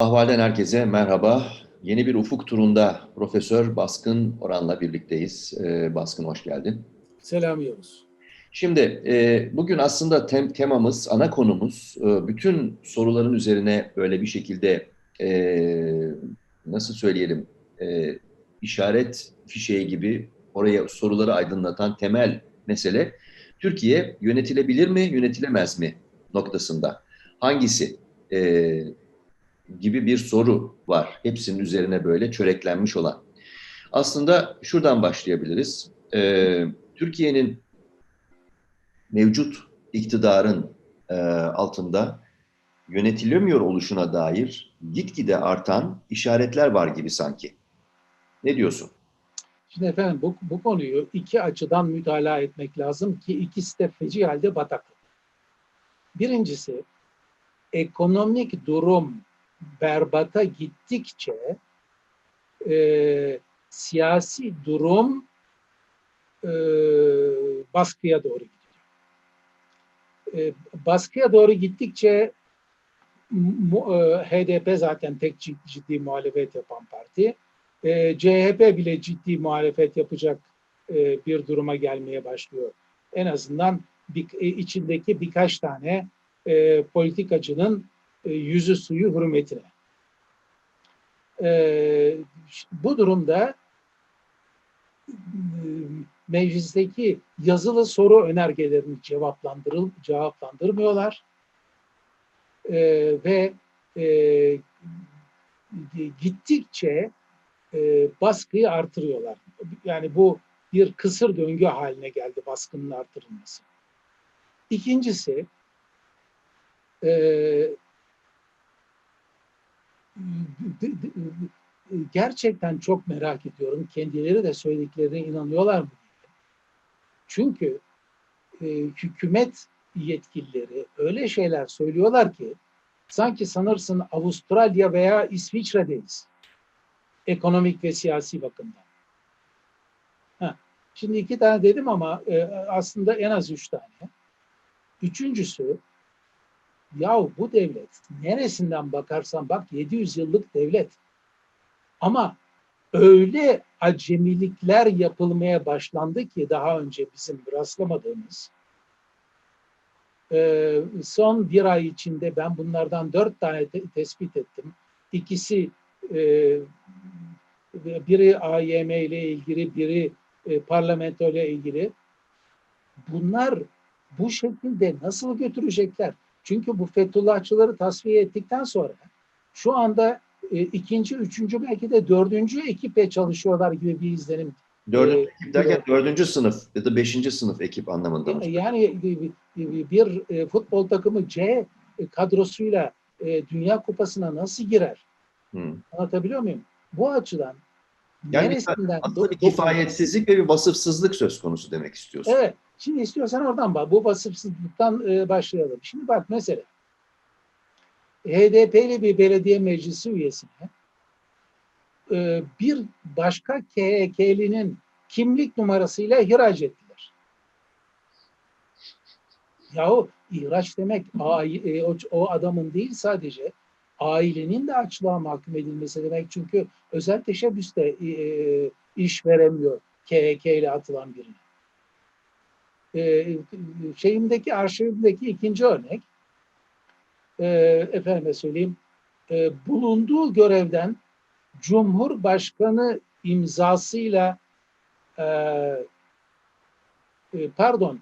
Ahvalden herkese merhaba. Yeni bir ufuk turunda Profesör Baskın Oran'la birlikteyiz. Ee, Baskın hoş geldin. Selam Yavuz. Şimdi e, bugün aslında tem, temamız, ana konumuz e, bütün soruların üzerine böyle bir şekilde e, nasıl söyleyelim e, işaret fişeği gibi oraya soruları aydınlatan temel mesele Türkiye yönetilebilir mi, yönetilemez mi noktasında. Hangisi? E, gibi bir soru var. Hepsinin üzerine böyle çöreklenmiş olan. Aslında şuradan başlayabiliriz. Ee, Türkiye'nin mevcut iktidarın e, altında yönetilemiyor oluşuna dair gitgide artan işaretler var gibi sanki. Ne diyorsun? Şimdi efendim bu, bu konuyu iki açıdan mütalaa etmek lazım ki ikisi de feci halde bataklık. Birincisi ekonomik durum berbata gittikçe e, siyasi durum e, baskıya doğru gidiyor. E, baskıya doğru gittikçe mu, e, HDP zaten tek ciddi, muhalefet yapan parti. E, CHP bile ciddi muhalefet yapacak e, bir duruma gelmeye başlıyor. En azından bir, e, içindeki birkaç tane e, politikacının yüzü suyu hürmetine. E, bu durumda e, meclisteki yazılı soru önergelerini cevaplandırıl cevaplandırmıyorlar e, ve e, gittikçe e, baskıyı artırıyorlar. Yani bu bir kısır döngü haline geldi baskının artırılması. İkincisi e, gerçekten çok merak ediyorum. Kendileri de söylediklerine inanıyorlar mı? Çünkü e, hükümet yetkilileri öyle şeyler söylüyorlar ki sanki sanırsın Avustralya veya İsviçre'deyiz. Ekonomik ve siyasi bakımdan. Ha, şimdi iki tane dedim ama e, aslında en az üç tane. Üçüncüsü yahu bu devlet neresinden bakarsan bak 700 yıllık devlet. Ama öyle acemilikler yapılmaya başlandı ki daha önce bizim rastlamadığımız e, son bir ay içinde ben bunlardan dört tane te- tespit ettim. İkisi e, biri AYM ile ilgili, biri e, parlamento ile ilgili. Bunlar bu şekilde nasıl götürecekler? Çünkü bu Fethullahçıları tasfiye ettikten sonra şu anda e, ikinci, üçüncü belki de dördüncü ekiple çalışıyorlar gibi bir izlenim. Dördüncü Ee, ekip derken dördüncü sınıf ya da beşinci sınıf ekip anlamında mı? Yani bir, bir- bir e, futbol takımı C kadrosuyla e, Dünya Kupası'na nasıl girer? Hı. Anlatabiliyor muyum? Bu açıdan Yani neresinden... Aslında bir kifayetsizlik ve bir vasıfsızlık söz konusu demek istiyorsun. Evet. Şimdi istiyorsan oradan bak. Bu vasıfsızlıktan e, başlayalım. Şimdi bak mesela HDP'li bir belediye meclisi üyesine e, bir başka KHK'linin kimlik numarasıyla ihraç ettiler. Yahu ihraç demek e, o, o adamın değil sadece ailenin de açlığa mahkum edilmesi demek. Çünkü özel teşebbüste e, iş veremiyor KHK ile atılan birine. E, şeyimdeki arşivimdeki ikinci örnek e, efendime söyleyeyim e, bulunduğu görevden Cumhurbaşkanı imzasıyla e, e, pardon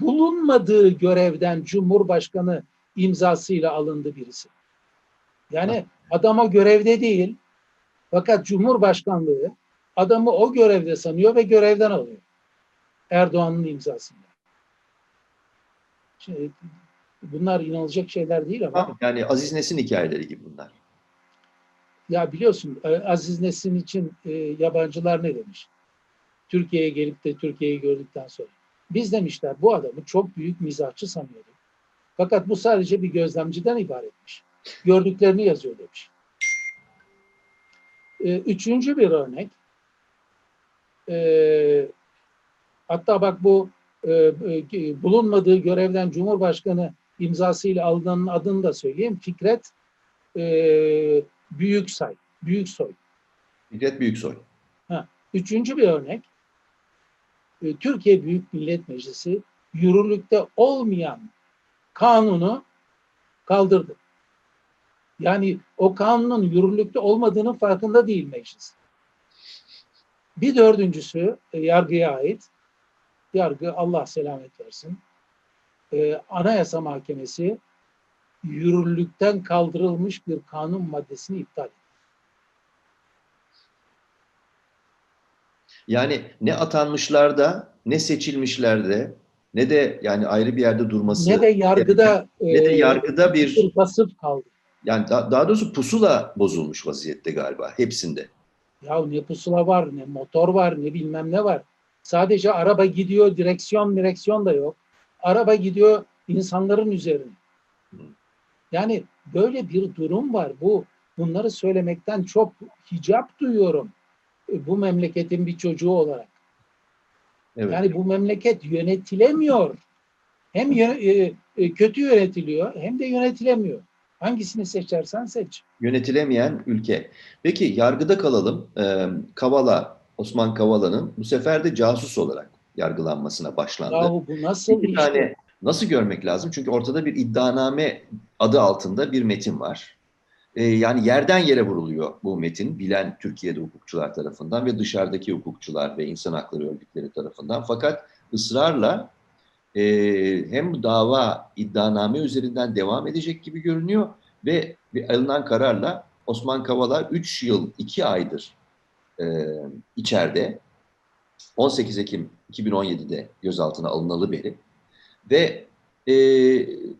bulunmadığı görevden Cumhurbaşkanı imzasıyla alındı birisi. Yani adama görevde değil fakat Cumhurbaşkanlığı adamı o görevde sanıyor ve görevden alıyor. Erdoğan'ın imzasıyla. Şimdi, bunlar inanılacak şeyler değil ama Yani Aziz Nesin hikayeleri gibi bunlar. ya biliyorsun e, Aziz Nesin için e, yabancılar ne demiş? Türkiye'ye gelip de Türkiye'yi gördükten sonra. Biz demişler bu adamı çok büyük mizahçı sanıyorduk. Fakat bu sadece bir gözlemciden ibaretmiş. Gördüklerini yazıyor demiş. E, üçüncü bir örnek. E, hatta bak bu e, e, bulunmadığı görevden Cumhurbaşkanı imzasıyla alınanın adını da söyleyeyim. Fikret e, Büyüksay, Büyüksoy. Fikret Büyüksoy. Üçüncü bir örnek, e, Türkiye Büyük Millet Meclisi yürürlükte olmayan kanunu kaldırdı. Yani o kanunun yürürlükte olmadığının farkında değil meclis. Bir dördüncüsü e, yargıya ait. Yargı Allah selamet versin. E, Anayasa Mahkemesi yürürlükten kaldırılmış bir kanun maddesini iptal etti. Yani ne atanmışlarda ne seçilmişlerde ne de yani ayrı bir yerde durması Ne de yargıda ne de e, yargıda bir bir basıp kaldı. Yani da- daha doğrusu pusula bozulmuş vaziyette galiba hepsinde. Ya ne pusula var, ne motor var, ne bilmem ne var. Sadece araba gidiyor, direksiyon direksiyon da yok. Araba gidiyor insanların üzerine. Yani böyle bir durum var. Bu bunları söylemekten çok hicap duyuyorum. e, Bu memleketin bir çocuğu olarak. Evet. Yani bu memleket yönetilemiyor. Hem yö- e, e, kötü yönetiliyor hem de yönetilemiyor. Hangisini seçersen seç. Yönetilemeyen ülke. Peki yargıda kalalım. Ee, Kavala, Osman Kavala'nın bu sefer de casus olarak yargılanmasına başlandı. Yahu bu nasıl iş? tane nasıl görmek lazım? Çünkü ortada bir iddianame adı altında bir metin var. Ee, yani yerden yere vuruluyor bu metin bilen Türkiye'de hukukçular tarafından ve dışarıdaki hukukçular ve insan hakları örgütleri tarafından. Fakat ısrarla e, hem dava iddianame üzerinden devam edecek gibi görünüyor ve bir alınan kararla Osman Kavala 3 yıl 2 aydır e, içeride 18 Ekim 2017'de gözaltına alınalı beri ve e,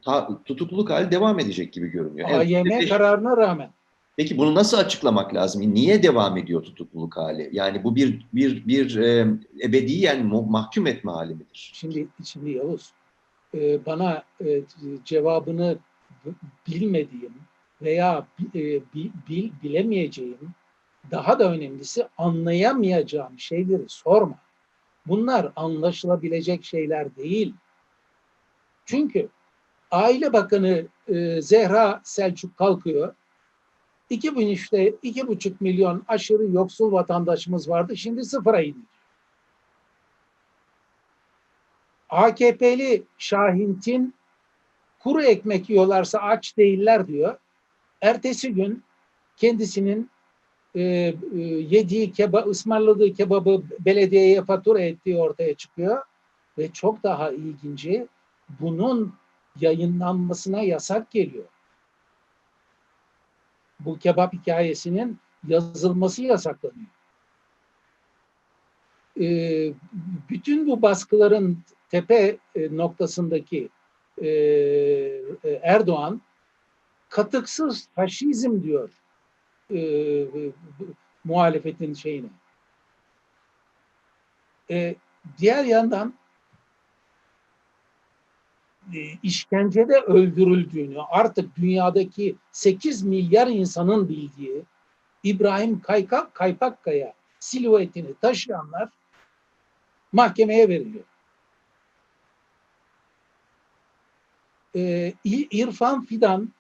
ta- tutukluluk hali devam edecek gibi görünüyor. Evet, AYM peki- kararına rağmen. Peki bunu nasıl açıklamak lazım? Niye devam ediyor tutukluluk hali? Yani bu bir bir bir e, ebediyen mahkum etme hali midir? Şimdi şimdi Yavuz e, bana e, cevabını bilmediğim veya e, bi- bil- bilemeyeceğim daha da önemlisi anlayamayacağım şeyleri sorma. Bunlar anlaşılabilecek şeyler değil. Çünkü Aile Bakanı e, Zehra Selçuk kalkıyor. 2003'te iki buçuk milyon aşırı yoksul vatandaşımız vardı. Şimdi sıfıra indi. AKP'li Şahint'in kuru ekmek yiyorlarsa aç değiller diyor. Ertesi gün kendisinin e, e, yediği keba, ısmarladığı kebabı belediyeye fatura ettiği ortaya çıkıyor. Ve çok daha ilginci bunun yayınlanmasına yasak geliyor. Bu kebap hikayesinin yazılması yasaklanıyor. Ee, bütün bu baskıların tepe e, noktasındaki e, e, Erdoğan katıksız faşizm diyor e, e, muhalefetin şeyine. E, diğer yandan e, işkencede öldürüldüğünü artık dünyadaki 8 milyar insanın bildiği İbrahim Kayka, Kaypakkaya silüetini taşıyanlar mahkemeye veriliyor. Ee, İrfan Fidan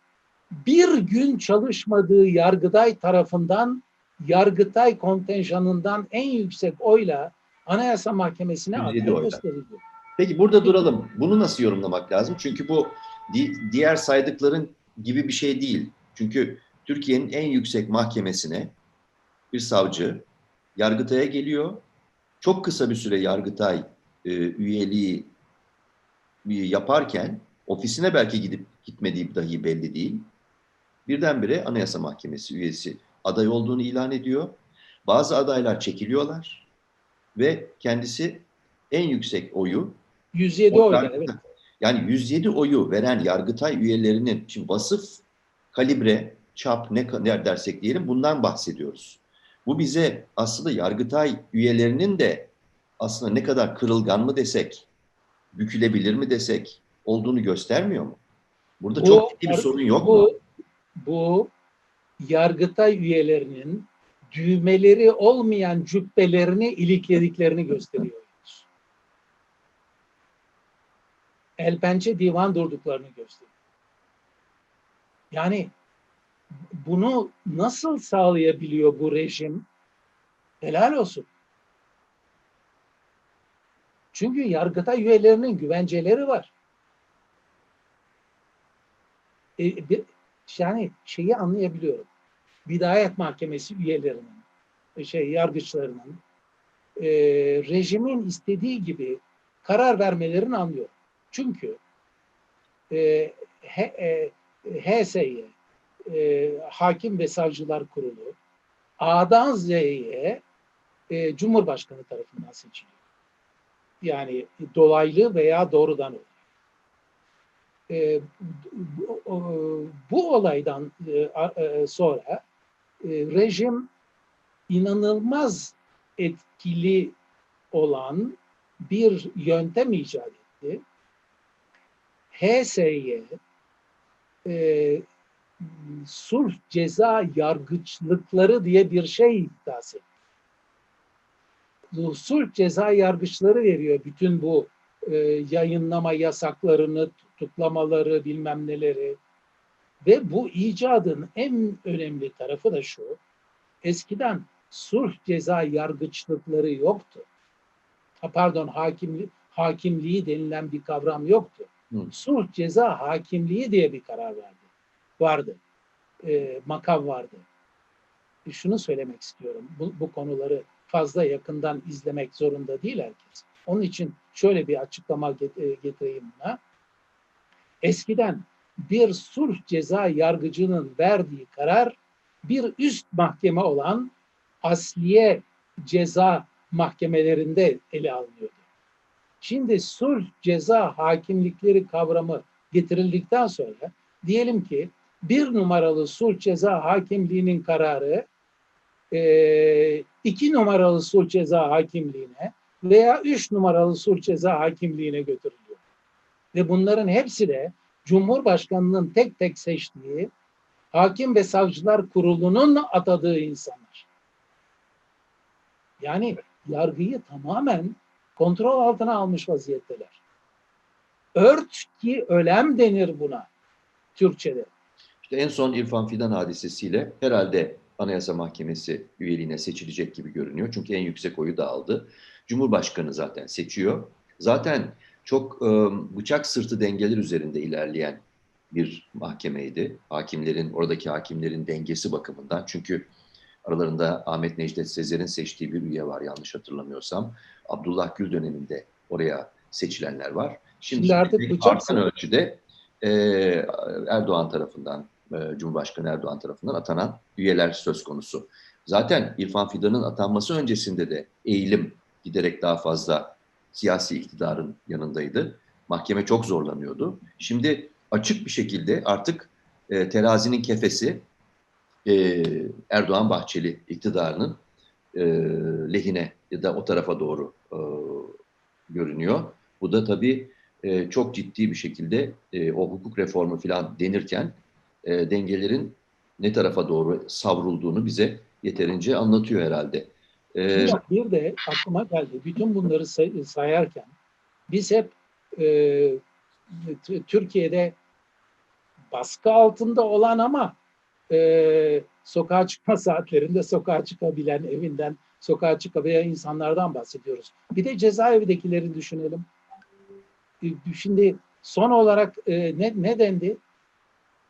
bir gün çalışmadığı Yargıtay tarafından Yargıtay kontenjanından en yüksek oyla Anayasa Mahkemesi'ne 107 aday gösterildi. Peki burada duralım. Bunu nasıl yorumlamak lazım? Çünkü bu di- diğer saydıkların gibi bir şey değil. Çünkü Türkiye'nin en yüksek mahkemesine bir savcı Yargıtay'a geliyor. Çok kısa bir süre Yargıtay e, üyeliği yaparken ofisine belki gidip gitmediği dahi belli değil. Birdenbire Anayasa Mahkemesi üyesi aday olduğunu ilan ediyor. Bazı adaylar çekiliyorlar ve kendisi en yüksek oyu 107 oyla Yargı- evet. Yani 107 oyu veren Yargıtay üyelerinin şimdi vasıf, kalibre, çap ne kadar dersek diyelim bundan bahsediyoruz. Bu bize aslında Yargıtay üyelerinin de aslında ne kadar kırılgan mı desek, bükülebilir mi desek olduğunu göstermiyor mu? Burada Bu- çok ciddi bir sorun yok mu? bu, bu Yargıtay üyelerinin düğmeleri olmayan cübbelerini iliklediklerini gösteriyor. El pençe divan durduklarını gösteriyor. Yani bunu nasıl sağlayabiliyor bu rejim? Helal olsun. Çünkü yargıta üyelerinin güvenceleri var. E, bir, yani şeyi anlayabiliyorum. Bidayet Mahkemesi üyelerinin, şey yargıçlarının e, rejimin istediği gibi karar vermelerini anlıyorum. Çünkü e, H, e, HSY, e, Hakim ve Savcılar Kurulu A'dan Z'ye e, Cumhurbaşkanı tarafından seçiliyor. Yani dolaylı veya doğrudan oluyor. E, bu, bu olaydan e, e, sonra e, rejim inanılmaz etkili olan bir yöntem icat etti. HSY e, sulh ceza yargıçlıkları diye bir şey iddias etti. Bu sulh ceza yargıçları veriyor bütün bu e, yayınlama yasaklarını, tutuklamaları, bilmem neleri. Ve bu icadın en önemli tarafı da şu. Eskiden sulh ceza yargıçlıkları yoktu. Pardon hakimli, hakimliği denilen bir kavram yoktu. Hı. Sulh ceza hakimliği diye bir karar verdi. Vardı. E, makam vardı. E, şunu söylemek istiyorum. Bu, bu konuları fazla yakından izlemek zorunda değil herkes. Onun için şöyle bir açıklama e, getireyim buna. Eskiden bir sulh ceza yargıcının verdiği karar bir üst mahkeme olan asliye ceza mahkemelerinde ele alınıyordu. Şimdi sulh ceza hakimlikleri kavramı getirildikten sonra diyelim ki bir numaralı sulh ceza hakimliğinin kararı eee, iki numaralı sulh ceza hakimliğine veya üç numaralı sulh ceza hakimliğine götürülüyor. Ve bunların hepsi de Cumhurbaşkanının tek tek seçtiği Hakim ve Savcılar Kurulu'nun atadığı insanlar. Yani yargıyı tamamen kontrol altına almış vaziyetteler. Ört ki ölem denir buna Türkçe'de. İşte en son İrfan Fidan hadisesiyle herhalde Anayasa Mahkemesi üyeliğine seçilecek gibi görünüyor. Çünkü en yüksek oyu da aldı. Cumhurbaşkanı zaten seçiyor. Zaten çok e, bıçak sırtı dengeler üzerinde ilerleyen bir mahkemeydi. Hakimlerin, oradaki hakimlerin dengesi bakımından. Çünkü aralarında Ahmet Necdet Sezer'in seçtiği bir üye var yanlış hatırlamıyorsam. Abdullah Gül döneminde oraya seçilenler var. Şimdi, Şimdi artık artan ölçüde e, Erdoğan tarafından, e, Cumhurbaşkanı Erdoğan tarafından atanan üyeler söz konusu. Zaten İrfan Fidan'ın atanması öncesinde de eğilim giderek daha fazla siyasi iktidarın yanındaydı. Mahkeme çok zorlanıyordu. Şimdi açık bir şekilde artık e, terazinin kefesi e, Erdoğan Bahçeli iktidarının e, lehine ya da o tarafa doğru e, görünüyor. Bu da tabii çok ciddi bir şekilde o hukuk reformu falan denirken dengelerin ne tarafa doğru savrulduğunu bize yeterince anlatıyor herhalde. Bir, de aklıma geldi. Bütün bunları say- sayarken biz hep e, Türkiye'de baskı altında olan ama e, sokağa çıkma saatlerinde sokağa çıkabilen, evinden sokağa çıkabilen insanlardan bahsediyoruz. Bir de cezaevindekileri düşünelim. E, Şimdi son olarak e, ne, ne dendi?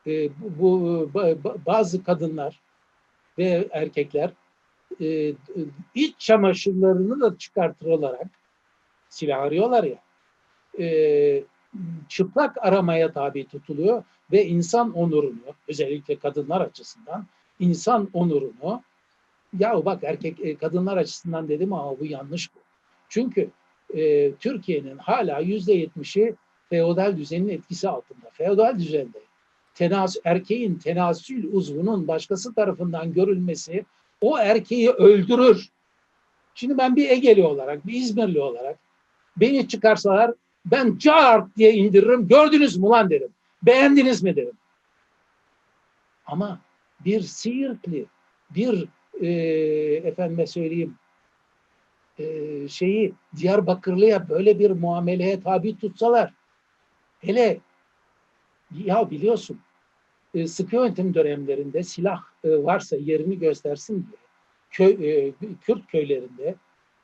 E, bu, bu ba- ba- bazı kadınlar ve erkekler e, iç çamaşırlarını da çıkartılarak silah arıyorlar ya e, çıplak aramaya tabi tutuluyor ve insan onurunu özellikle kadınlar açısından insan onurunu ya bak erkek e, kadınlar açısından dedim ama bu yanlış bu. Çünkü e, Türkiye'nin hala yüzde yetmişi feodal düzenin etkisi altında. Feodal düzende tenas, erkeğin tenasül uzvunun başkası tarafından görülmesi o erkeği öldürür. Şimdi ben bir Egeli olarak, bir İzmirli olarak beni çıkarsalar ben cart diye indiririm. Gördünüz mü lan derim. Beğendiniz mi derim. Ama bir Siirtli, bir e, efendime söyleyeyim e, şeyi Diyarbakırlı'ya böyle bir muameleye tabi tutsalar hele ya biliyorsun e, sıkı yönetim dönemlerinde silah e, varsa yerini göstersin diye köy, e, Kürt köylerinde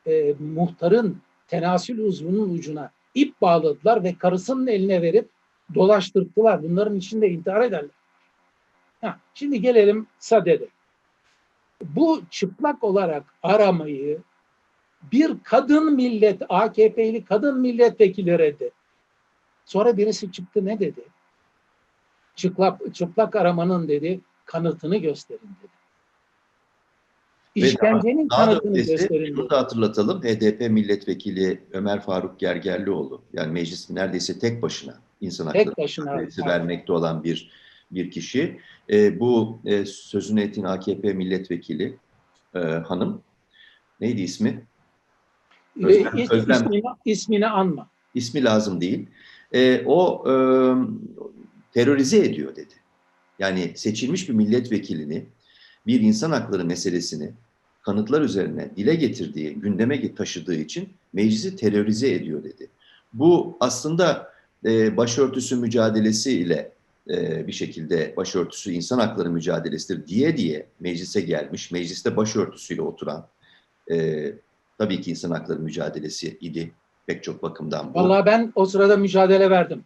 e, muhtarın tenasül uzvunun ucuna ip bağladılar ve karısının eline verip dolaştırdılar. Bunların içinde intihar ederler. Ha, şimdi gelelim Sade'de. Bu çıplak olarak aramayı bir kadın millet, AKP'li kadın milletvekili reddetti. Sonra birisi çıktı ne dedi? Çıplak, çıplak aramanın dedi kanıtını gösterin dedi. İşkencenin Daha da kanıtını ötesi, gösterin dedi. da hatırlatalım. HDP milletvekili Ömer Faruk Gergerlioğlu yani meclisin neredeyse tek başına insan hakları vermekte olan bir bir kişi. E, bu e, sözünü ettiğin AKP milletvekili e, hanım neydi ismi? Özlem- is- Özlem. ismini, ismini anma. İsmi lazım değil. E, o e, terörize ediyor dedi. Yani seçilmiş bir milletvekilini bir insan hakları meselesini kanıtlar üzerine dile getirdiği, gündeme taşıdığı için meclisi terörize ediyor dedi. Bu aslında e, başörtüsü mücadelesi ile e, bir şekilde başörtüsü insan hakları mücadelesidir diye diye meclise gelmiş, mecliste başörtüsüyle oturan e, tabii ki insan hakları mücadelesi idi pek çok bakımdan bu. Vallahi ben o sırada mücadele verdim.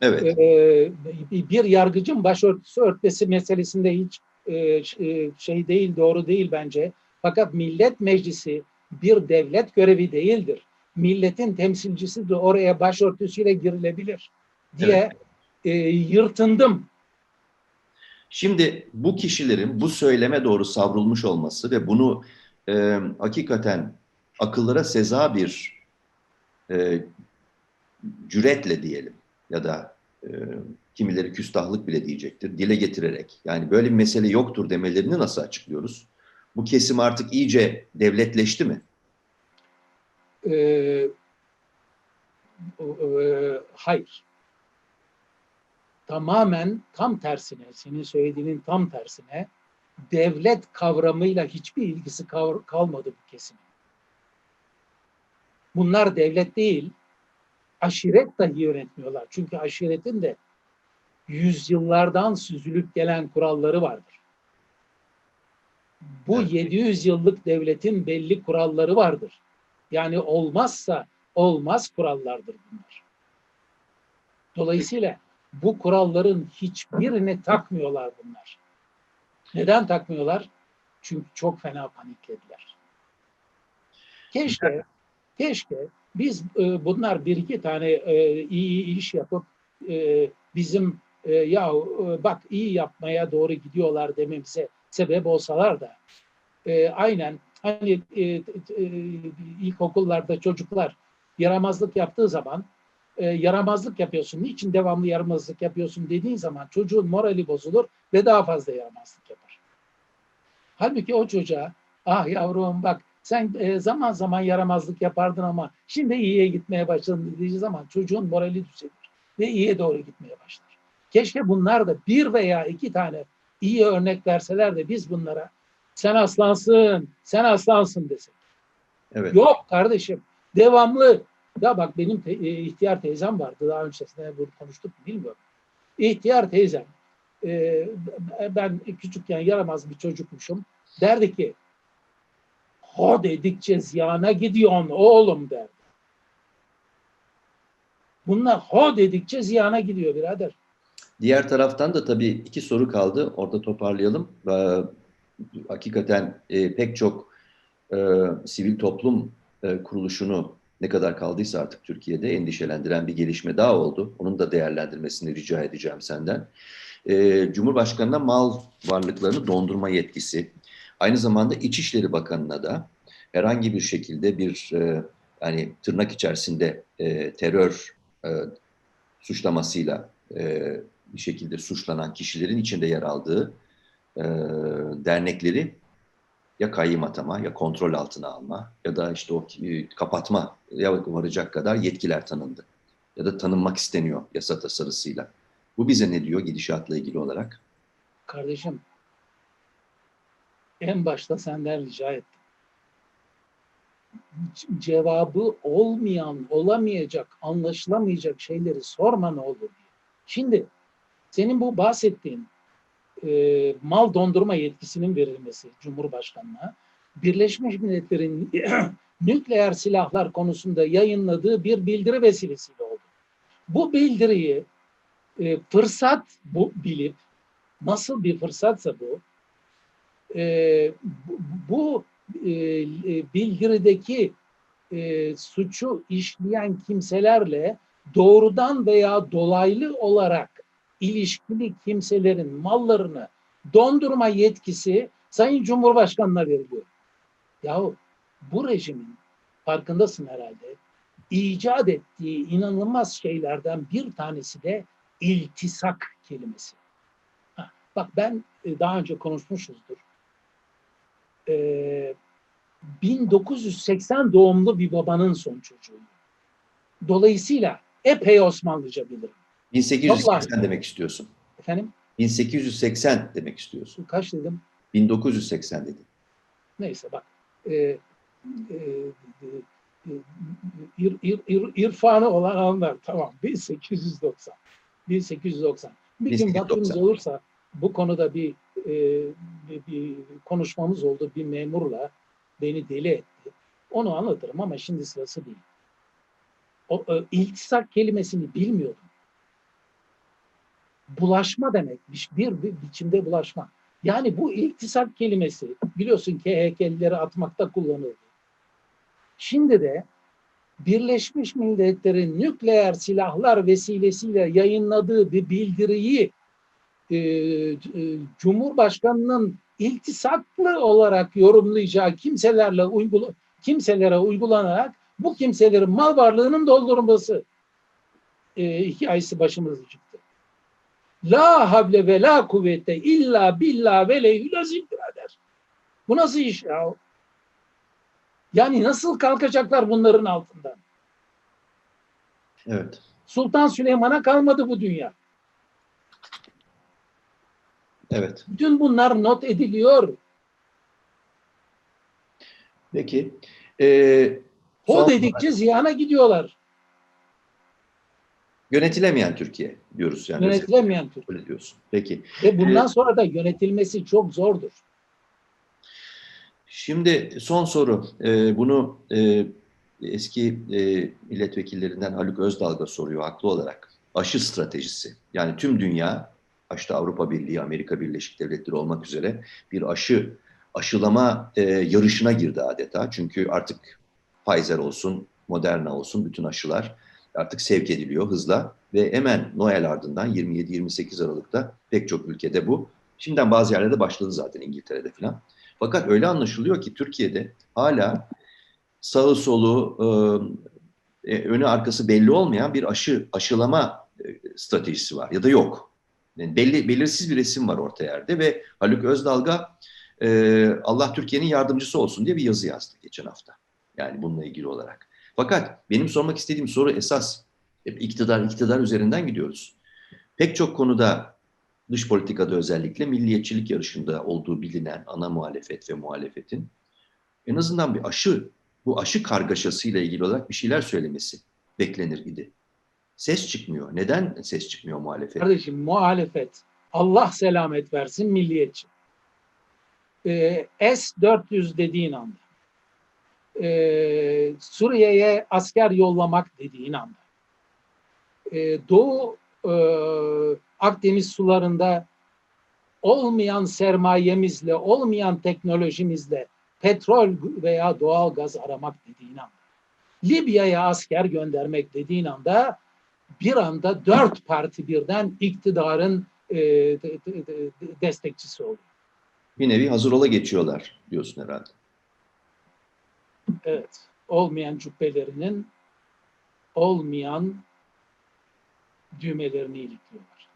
evet. Ee, bir yargıcın başörtüsü örtmesi meselesinde hiç e, e, şey değil, doğru değil bence. Fakat millet meclisi bir devlet görevi değildir. Milletin temsilcisi de oraya başörtüsüyle girilebilir diye e, yırtındım. Şimdi bu kişilerin bu söyleme doğru savrulmuş olması ve bunu e, hakikaten akıllara seza bir e, cüretle diyelim ya da e, kimileri küstahlık bile diyecektir dile getirerek yani böyle bir mesele yoktur demelerini nasıl açıklıyoruz? Bu kesim artık iyice devletleşti mi? Ee, e, hayır. Tamamen tam tersine, senin söylediğinin tam tersine devlet kavramıyla hiçbir ilgisi kalmadı bu kesimin. Bunlar devlet değil, aşiret dahi yönetmiyorlar. Çünkü aşiretin de yüzyıllardan süzülüp gelen kuralları vardır. Bu Evet. 700 yıllık devletin belli kuralları vardır. Yani olmazsa olmaz kurallardır bunlar. Dolayısıyla bu kuralların hiçbirini takmıyorlar bunlar. Neden takmıyorlar? Çünkü çok fena paniklediler. Keşke, keşke biz e, bunlar bir iki tane e, iyi iş yapıp e, bizim e, ya e, bak iyi yapmaya doğru gidiyorlar dememize sebep olsalar da e, aynen hani e, e, ilkokullarda çocuklar yaramazlık yaptığı zaman e, yaramazlık yapıyorsun. Niçin devamlı yaramazlık yapıyorsun dediğin zaman çocuğun morali bozulur ve daha fazla yaramazlık yapar. Halbuki o çocuğa ah yavrum bak sen e, zaman zaman yaramazlık yapardın ama şimdi iyiye gitmeye başladın dediği zaman çocuğun morali düzelir ve iyiye doğru gitmeye başlar. Keşke bunlar da bir veya iki tane iyi örnek verseler de biz bunlara sen aslansın, sen aslansın desek. Evet. Yok kardeşim. Devamlı. Ya bak benim te- e, ihtiyar teyzem vardı. Daha öncesinde bunu konuştuk bilmiyorum. İhtiyar teyzem. e, ben küçükken yaramaz bir çocukmuşum. Derdi ki ho dedikçe ziyana gidiyorsun oğlum derdi. Bunlar ho dedikçe ziyana gidiyor birader. Diğer taraftan da tabii iki soru kaldı. Orada toparlayalım. Hakikaten e, pek çok e, sivil toplum e, kuruluşunu ne kadar kaldıysa artık Türkiye'de endişelendiren bir gelişme daha oldu. Onun da değerlendirmesini rica edeceğim senden. E, Cumhurbaşkanı'na mal varlıklarını dondurma yetkisi, aynı zamanda İçişleri Bakanı'na da herhangi bir şekilde bir e, yani tırnak içerisinde e, terör e, suçlamasıyla e, bir şekilde suçlanan kişilerin içinde yer aldığı e, dernekleri ya kayyım atama ya kontrol altına alma ya da işte o e, kapatma ya varacak kadar yetkiler tanındı. Ya da tanınmak isteniyor yasa tasarısıyla. Bu bize ne diyor gidişatla ilgili olarak? Kardeşim en başta senden rica ettim. Cevabı olmayan, olamayacak, anlaşılamayacak şeyleri sorma ne olur diye. Şimdi senin bu bahsettiğin e, mal dondurma yetkisinin verilmesi Cumhurbaşkanı'na Birleşmiş Milletler'in nükleer silahlar konusunda yayınladığı bir bildiri vesilesiyle oldu. Bu bildiriyi e, fırsat bu bilip nasıl bir fırsatsa bu e, bu, bu e, e, bildirideki e, suçu işleyen kimselerle doğrudan veya dolaylı olarak ilişkili kimselerin mallarını dondurma yetkisi Sayın Cumhurbaşkanı'na veriliyor. Yahu bu rejimin farkındasın herhalde icat ettiği inanılmaz şeylerden bir tanesi de iltisak kelimesi. Ha, bak ben e, daha önce konuşmuşuzdur. Ee, 1980 doğumlu bir babanın son çocuğuyum. Dolayısıyla epey Osmanlıca bilirim. 1880 Vallahi. demek istiyorsun. Efendim 1880 demek istiyorsun. kaç dedim? 1980 dedin. Neyse bak. E, e, e, ir, ir, ir, irfanı olan anlar tamam 1890 1890 bir gün 1890. vaktimiz olursa bu konuda bir, e, bir, bir konuşmamız oldu bir memurla beni deli etti onu anlatırım ama şimdi sırası değil o e, iltisak kelimesini bilmiyordum bulaşma demek bir, bir, bir biçimde bulaşma yani bu iltisak kelimesi biliyorsun ki heykelleri atmakta kullanıldı. Şimdi de Birleşmiş Milletler'in nükleer silahlar vesilesiyle yayınladığı bir bildiriyi e, e, Cumhurbaşkanı'nın iltisaklı olarak yorumlayacağı kimselerle uygula, kimselere uygulanarak bu kimselerin mal varlığının doldurulması e, hikayesi başımıza çıktı. La havle ve la kuvvete illa billah ve leyhülazim birader. Bu nasıl iş ya? Yani nasıl kalkacaklar bunların altından? Evet. Sultan Süleyman'a kalmadı bu dünya. Evet. Bütün bunlar not ediliyor. Peki. Ee, O son- dedikçe ziyana gidiyorlar. Yönetilemeyen Türkiye diyoruz yani. Yönetilemeyen Türk. Öyle diyorsun. Peki. Ve bundan Evet. sonra da yönetilmesi çok zordur. Şimdi son soru. Ee, bunu e, eski e, milletvekillerinden Haluk Özdalga soruyor haklı olarak. Aşı stratejisi. Yani tüm dünya, başta Avrupa Birliği, Amerika Birleşik Devletleri olmak üzere bir aşı, aşılama e, yarışına girdi adeta. Çünkü artık Pfizer olsun, Moderna olsun bütün aşılar artık sevk ediliyor hızla. Ve hemen Noel ardından 27-28 Aralık'ta pek çok ülkede bu. Şimdiden bazı yerlerde başladı zaten İngiltere'de falan. Fakat öyle anlaşılıyor ki Türkiye'de hala sağı solu, e, e, önü arkası belli olmayan bir aşı aşılama e, stratejisi var ya da yok. Yani belli belirsiz bir resim var orta yerde ve Haluk Özdalga e, Allah Türkiye'nin yardımcısı olsun diye bir yazı yazdı geçen hafta. Yani bununla ilgili olarak. Fakat benim sormak istediğim soru esas hep iktidar iktidar üzerinden gidiyoruz. Pek çok konuda dış politikada özellikle milliyetçilik yarışında olduğu bilinen ana muhalefet ve muhalefetin en azından bir aşı, bu aşı kargaşasıyla ilgili olarak bir şeyler söylemesi beklenir idi. Ses çıkmıyor. Neden ses çıkmıyor muhalefet? Kardeşim muhalefet Allah selamet versin milliyetçi. Ee, S-400 dediğin anda ee, Suriye'ye asker yollamak dediğin anda ee, Doğu e, Akdeniz sularında olmayan sermayemizle, olmayan teknolojimizle petrol veya doğal gaz aramak dediğin anda Libya'ya asker göndermek dediğin anda bir anda dört parti birden iktidarın e, de- de- de- destekçisi oluyor. Bir nevi hazır ola geçiyorlar diyorsun herhalde. Evet. Olmayan cübbelerinin olmayan düğmelerini ilikliyorlar.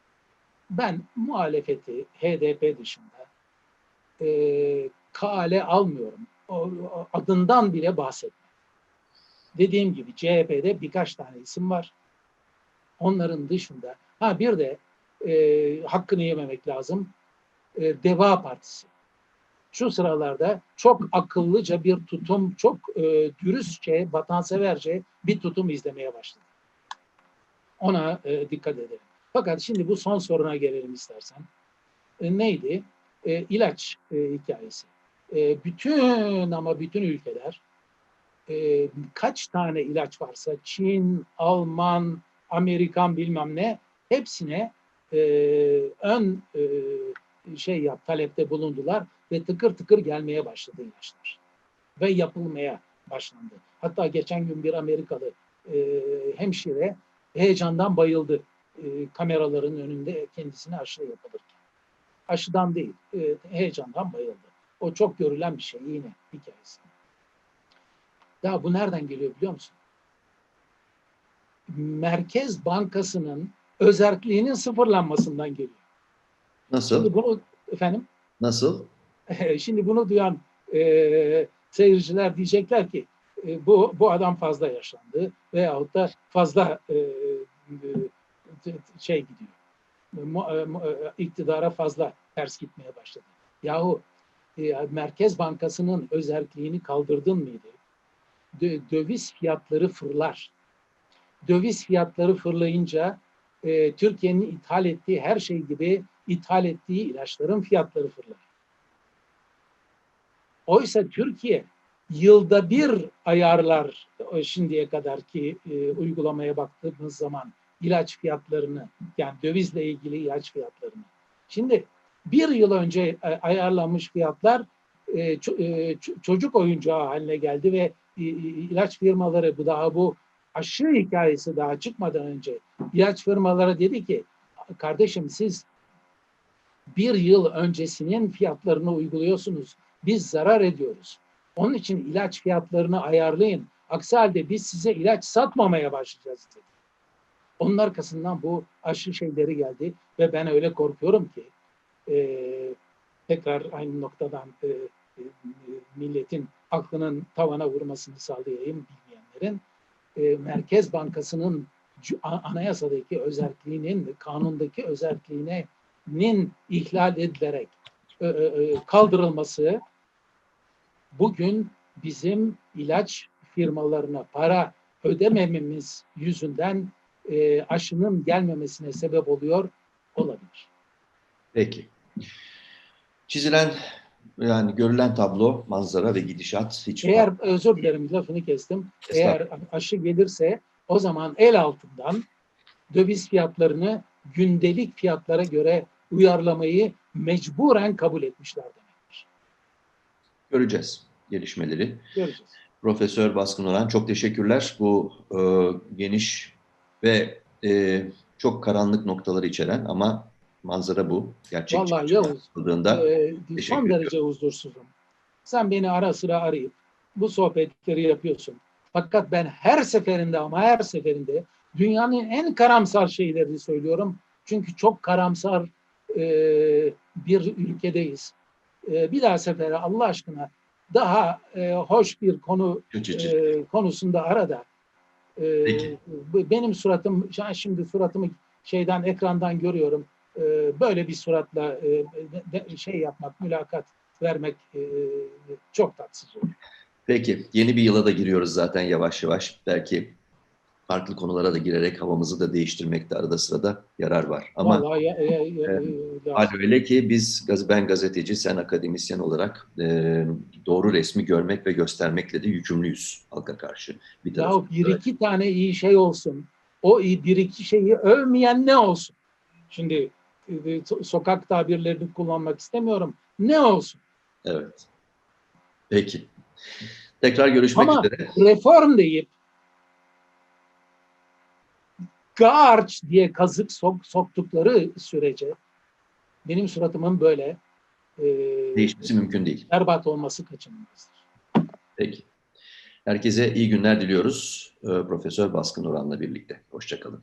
Ben muhalefeti HDP dışında e, kale almıyorum. O, adından bile bahsetmem. Dediğim gibi CHP'de birkaç tane isim var. Onların dışında ha bir de e, hakkını yememek lazım. E, Deva Partisi. Şu sıralarda çok akıllıca bir tutum, çok e, dürüstçe, vatanseverce bir tutum izlemeye başladı. Ona e, dikkat edelim. Fakat şimdi bu son soruna gelelim istersen. e, neydi? E, ilaç e, hikayesi. E, bütün ama bütün ülkeler e, kaç tane ilaç varsa Çin, Alman, Amerikan bilmem ne hepsine e, ön e, şey yap talepte bulundular ve tıkır tıkır gelmeye başladı ilaçlar ve yapılmaya başlandı. Hatta geçen gün bir Amerikalı e, hemşire heyecandan bayıldı e, kameraların önünde kendisine aşı yapılırken. Aşıdan değil, e, heyecandan bayıldı. O çok görülen bir şey yine hikayesi. Ya bu nereden geliyor biliyor musun? Merkez Bankası'nın özerkliğinin sıfırlanmasından geliyor. Nasıl? Şimdi bunu efendim Nasıl? şimdi bunu duyan e, seyirciler diyecekler ki e, bu bu adam fazla yaşlandı veyahut da fazla e, e, şey gidiyor. Mu, e, e, iktidara fazla ters gitmeye başladı. Yahu e, Merkez Bankası'nın özerkliğini kaldırdın mıydı? Dö, döviz fiyatları fırlar. Döviz fiyatları fırlayınca e, Türkiye'nin ithal ettiği her şey gibi ithal ettiği ilaçların fiyatları fırlar. Oysa Türkiye yılda bir ayarlar şimdiye kadarki e, uygulamaya baktığımız zaman ilaç fiyatlarını yani dövizle ilgili ilaç fiyatlarını. Şimdi bir yıl önce e, ayarlanmış fiyatlar e, e, ço- çocuk oyuncağı haline geldi ve ilaç firmaları bu daha bu aşı hikayesi daha çıkmadan önce ilaç firmaları dedi ki kardeşim siz bir yıl öncesinin fiyatlarını uyguluyorsunuz. Biz zarar ediyoruz. Onun için ilaç fiyatlarını ayarlayın. Aksi halde biz size ilaç satmamaya başlayacağız dedi. Onun arkasından bu aşı şeyleri geldi ve ben öyle korkuyorum ki e, tekrar aynı noktadan e, e, milletin aklının tavana vurmasını sağlayayım bilmeyenlerin. E, Merkez Bankası'nın anayasadaki özelliğinin, kanundaki özelliğinin ihlal edilerek e, e, e, kaldırılması bugün bizim ilaç firmalarına para ödemememiz yüzünden e, aşının gelmemesine sebep oluyor olabilir. Peki. Çizilen yani görülen tablo, manzara ve gidişat hiç Eğer özür dilerim lafını kestim. Eğer aşı gelirse o zaman el altından döviz fiyatlarını gündelik fiyatlara göre uyarlamayı mecburen kabul etmişler demektir. göreceğiz gelişmeleri. Göreceğiz. Profesör Baskın Orhan çok teşekkürler. Bu e, geniş ve e, çok karanlık noktaları içeren ama manzara bu. Gerçekçi Vallahi Yavuz, Teşekkür son derece huzursuzum. Sen beni ara sıra arayıp bu sohbetleri yapıyorsun. Fakat ben her seferinde ama her seferinde dünyanın en karamsar şeylerini söylüyorum. Çünkü çok karamsar e, bir ülkedeyiz. E, bir daha sefere Allah aşkına daha e, hoş bir konu e, konusunda ara da e, Peki. benim suratım şu- şimdi suratımı şeyden ekrandan görüyorum. E, böyle bir suratla e, de- şey yapmak, mülakat vermek e, çok tatsız olur. Peki, yeni bir yıla da giriyoruz zaten yavaş yavaş. Belki farklı konulara da girerek havamızı da değiştirmekte arada sırada yarar var. Ama ya- ya- ya- Evet. lazım. hal öyle ki biz, ben gazeteci, sen akademisyen olarak e, doğru resmi görmek ve göstermekle de yükümlüyüz halka karşı. Bir Ya bir iki tane iyi şey olsun. O iyi bir iki şeyi övmeyen ne olsun? Şimdi e, so- sokak tabirlerini kullanmak istemiyorum. Ne olsun? Evet. Peki. Tekrar görüşmek Ama üzere. reform deyip garç diye kazık sok, soktukları sürece benim suratımın böyle e, Değişmesi mümkün değil. berbat olması kaçınılmazdır. Peki. Herkese iyi günler diliyoruz. Ee, Profesör Baskın Orhan'la birlikte. Hoşçakalın.